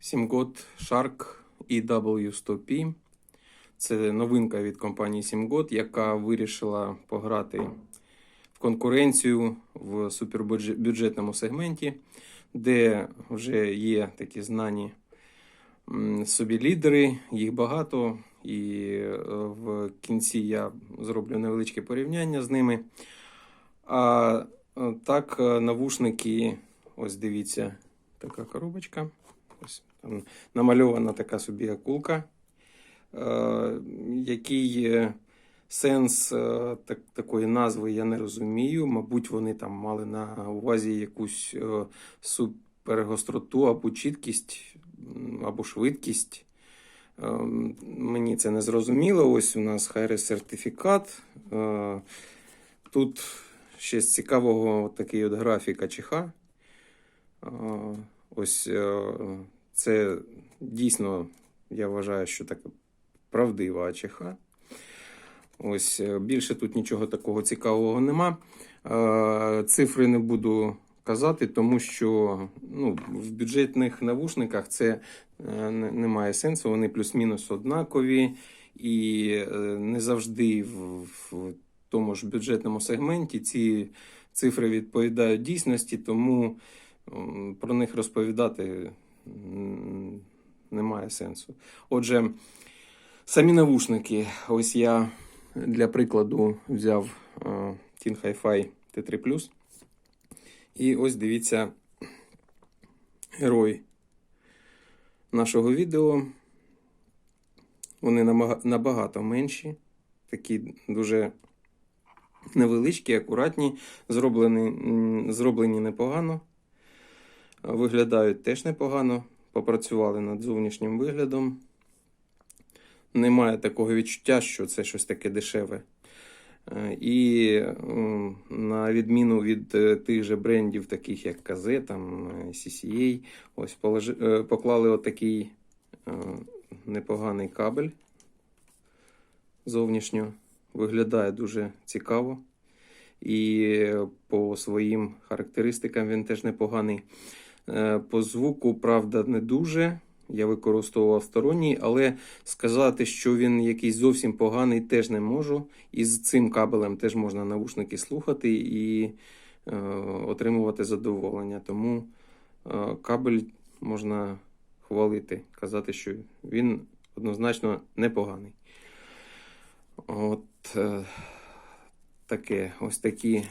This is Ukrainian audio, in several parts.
Сімгод Shark EW100P. Це новинка від компанії Сімгод, яка вирішила пограти в конкуренцію в супербюджетному сегменті, де вже є такі знані собі лідери, їх багато. І е, в кінці я зроблю невеличке порівняння з ними. А е, так, е, навушники, ось дивіться, така коробочка. Там намальована така собі акулка. Е, який сенс е, так, такої назви я не розумію. Мабуть, вони там мали на увазі якусь е, супергостроту або чіткість, або швидкість. Мені це не зрозуміло. Ось у нас хайрес сертифікат. Тут ще з цікавого такий от графік АЧХ. Е, Ось це дійсно, я вважаю, що так правдива АЧХ. Ось е, більше тут нічого такого цікавого нема. Е, Цифри не буду казати, тому що ну, в бюджетних навушниках це е, не має сенсу. Вони плюс-мінус однакові, і не завжди в, тому ж бюджетному сегменті ці цифри відповідають дійсності, тому про них розповідати немає сенсу. Отже, самі навушники. Ось я для прикладу взяв е, Teen Hi-Fi T3 І ось дивіться герой нашого відео. Вони набагато менші, такі дуже невеличкі, акуратні, зроблені, зроблені непогано. Виглядають теж непогано. Попрацювали над зовнішнім виглядом. Немає такого відчуття, що це щось таке дешеве. Е, І на відміну від е, тих же брендів, таких як KZ, там, е, CCA, ось поклали отакий непоганий кабель зовнішньо. Виглядає дуже цікаво. І по своїм характеристикам він теж непоганий. Е, По звуку, правда, не дуже. Я використовував сторонній, але сказати, що він якийсь зовсім поганий, теж не можу. І з цим кабелем теж можна навушники слухати і е, отримувати задоволення. Тому е, кабель можна хвалити, казати, що він однозначно непоганий. От е, таке, ось такі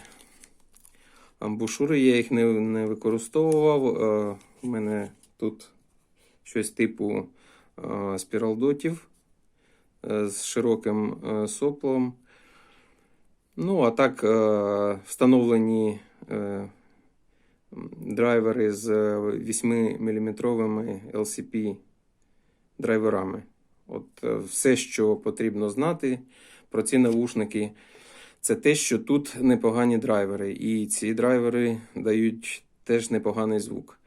амбушури, я їх не, не використовував. Е, у мене тут щось типу е, спіралдотів е, з широким е, соплом. Ну, а так, е, встановлені е, драйвери з 8-мм LCP драйверами. От е, все, що потрібно знати про ці навушники, це те, що тут непогані драйвери, і ці драйвери дають теж непоганий звук.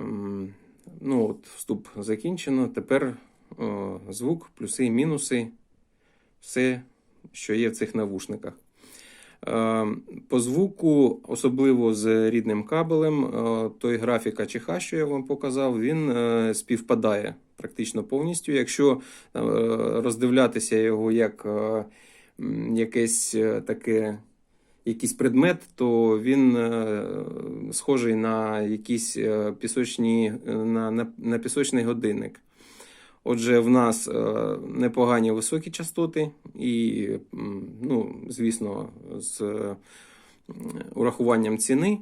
Ем, Ну, от, вступ закінчено. Тепер о, звук, плюси і мінуси, все, що є в цих навушниках. Е, По звуку, особливо з рідним кабелем, той графік АЧХ, що я вам показав, він е, співпадає практично повністю. Якщо е, роздивлятися його як е, якесь е, таке. Якийсь предмет, то він е, схожий на якісь е, пісочні, на, на, на пісочний годинник. Отже, в нас непогані високі частоти, і, ну, звісно, з урахуванням ціни.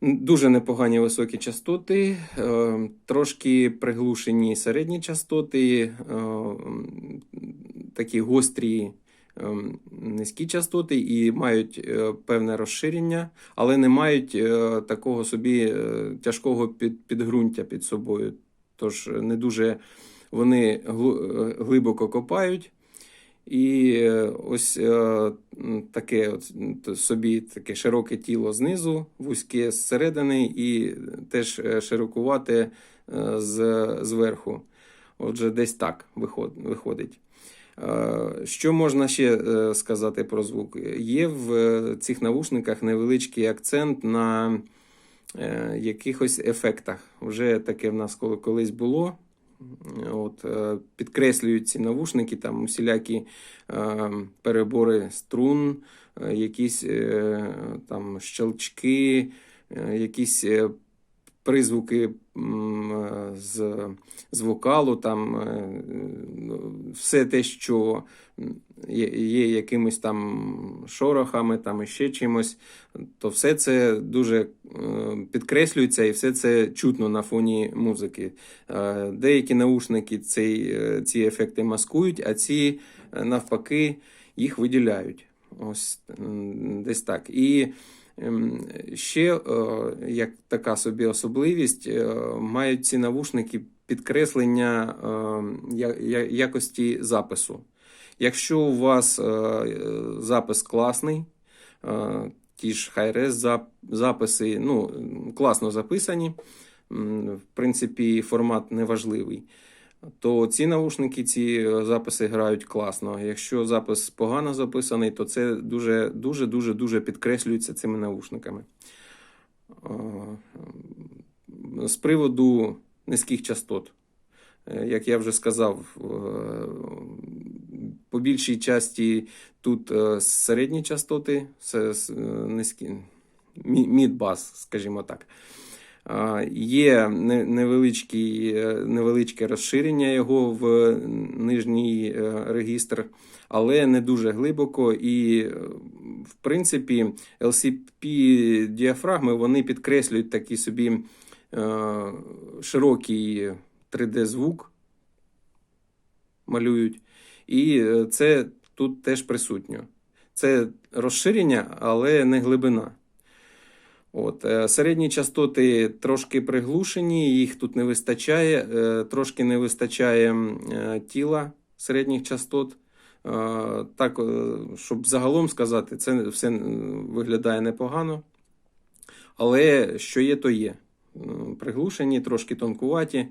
Дуже непогані високі частоти, е, трошки приглушені середні частоти, е, такі гострі ем, низькі частоти і мають е, певне розширення, але не мають е, такого собі е, тяжкого під, підґрунтя під собою. Тож не дуже вони е, глибоко копають. І е, ось е, таке от, собі таке широке тіло знизу, вузьке зсередини і теж е, широкувате з, зверху. Отже, десь так виход- виходить. Що можна ще сказати про звук? Є в цих навушниках невеличкий акцент на якихось ефектах. Вже таке в нас коли- колись було. От, е, підкреслюють ці навушники, там усілякі е, перебори струн, е, якісь е, там щелчки, е, якісь е, призвуки з, з вокалу, там е, ну, все те, що є, є якимось там шорохами, там ще чимось, то все це дуже е, підкреслюється і все це чутно на фоні музики. Е, Деякі наушники цей, ці ефекти маскують, а ці навпаки їх виділяють. Ось десь так. І ще е, як така собі особливість, е, мають ці навушники підкреслення е, якості запису. Якщо у вас запис класний, ті ж Hi-Res записи ну, класно записані, в принципі, формат неважливий, то ці наушники, ці е, записи грають класно. Якщо запис погано записаний, то це дуже дуже дуже дуже підкреслюється цими наушниками. Е, З приводу низьких частот. Е, Як я вже сказав, по більшій часті тут середні частоти, низькі, мі- мід-бас, скажімо так. Є не- невеличке розширення його в нижній е, регістр, але не дуже глибоко. І, е, в принципі, LCP діафрагми вони підкреслюють такий собі е, широкий 3D-звук, малюють. І це тут теж присутньо. Це розширення, але не глибина. От, е, середні частоти трошки приглушені, їх тут не вистачає, е, трошки не вистачає е, тіла середніх частот. Так, щоб загалом сказати, це все виглядає непогано. Але що є, то є. Приглушені, трошки тонкуваті.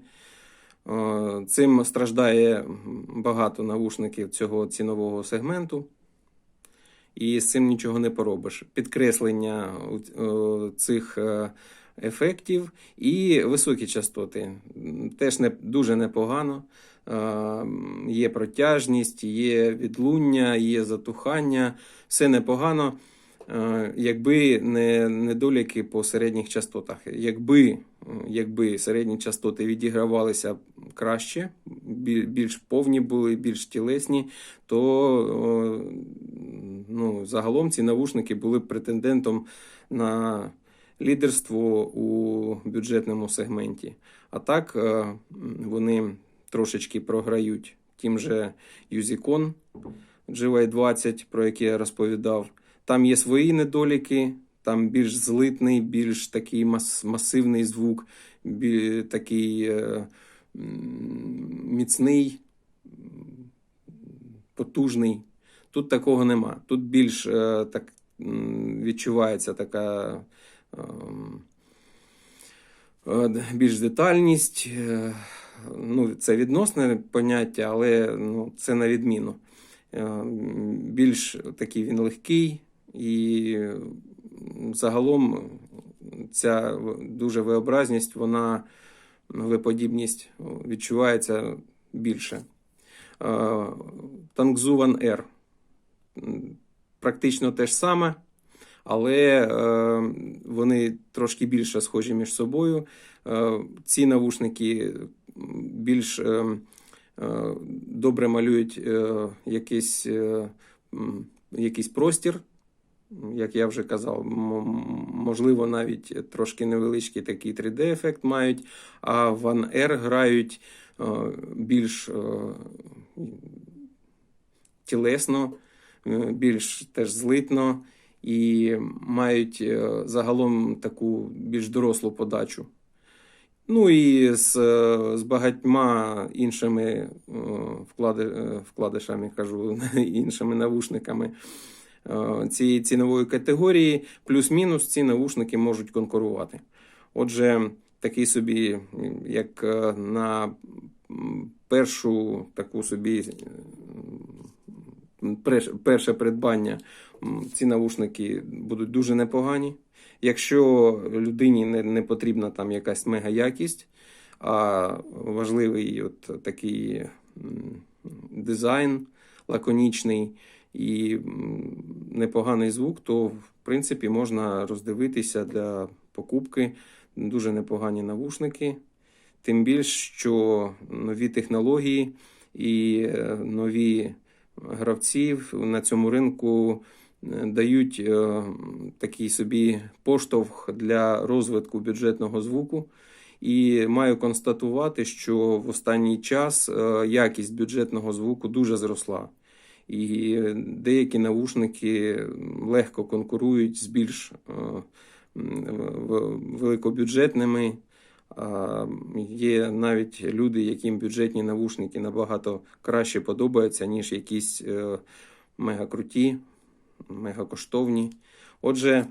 Цим страждає багато навушників цього цінового сегменту. І з цим нічого не поробиш. Підкреслення е, цих е, ефектів і високі частоти теж не дуже непогано. Е, Є протяжність, є відлуння, є затухання, все непогано. Якби не недоліки по середніх частотах, якби, якби середні частоти відігравалися краще, більш повні були, більш тілесні, то ну, загалом ці навушники були претендентом на лідерство у бюджетному сегменті. А так е, вони трошечки програють тим же Юзікон GY20, про який я розповідав. Там є свої недоліки, там більш злитний, більш такий мас- масивний звук, бі- такий е, міцний, потужний. Тут такого нема. Тут більш е, так відчувається така ем, е, більш детальність. е, Ну, це відносне поняття, але ну, це на відміну. Більш такий він легкий, і загалом ця дуже виобразність, вона виподібність відчувається більше. R. М, Практично те ж саме, але е, вони трошки більше схожі між собою. Е, ці навушники більш е, добре малюють якийсь, якийсь простір, як я вже казав, можливо, навіть трошки невеличкий такий 3D-ефект мають, а в R грають більш тілесно, більш теж злитно і мають е, загалом таку більш дорослу подачу. Ну і з, е, з багатьма іншими е, е, вкладишами, кажу, іншими навушниками е, цієї цінової категорії, плюс-мінус ці навушники можуть конкурувати. Отже, такий собі, як е, на першу таку собі перше придбання, ці навушники будуть дуже непогані. Якщо людині не, не потрібна там якась мега якість, а важливий от такий дизайн лаконічний і непоганий звук, то в принципі можна роздивитися для покупки дуже непогані навушники. Тим більш, що нові технології і е, нові гравці на цьому ринку е, дають е, такий собі поштовх для розвитку бюджетного звуку. І маю констатувати, що в останній час е, якість бюджетного звуку дуже зросла. І деякі навушники легко конкурують з більш великобюджетними. Є навіть люди, яким бюджетні навушники набагато краще подобаються, ніж якісь е, мегакруті, мегакоштовні. Отже,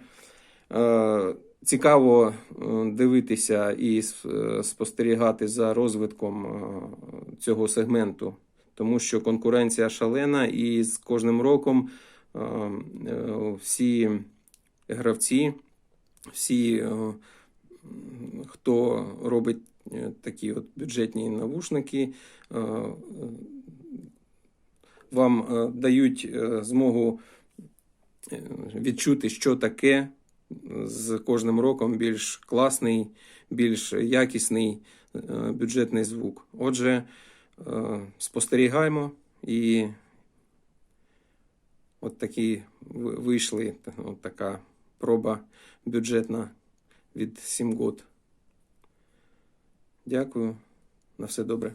е, цікаво е, дивитися і спостерігати за розвитком цього сегменту, тому що конкуренція шалена, і з кожним роком всі гравці, всі, хто робить е, такі от бюджетні навушники, е, вам е, дають змогу відчути, що таке з кожним роком більш класний, більш якісний бюджетний звук. Отже, спостерігаємо і от такі вийшли, от така проба бюджетна від 7 год. Дякую. На все добре.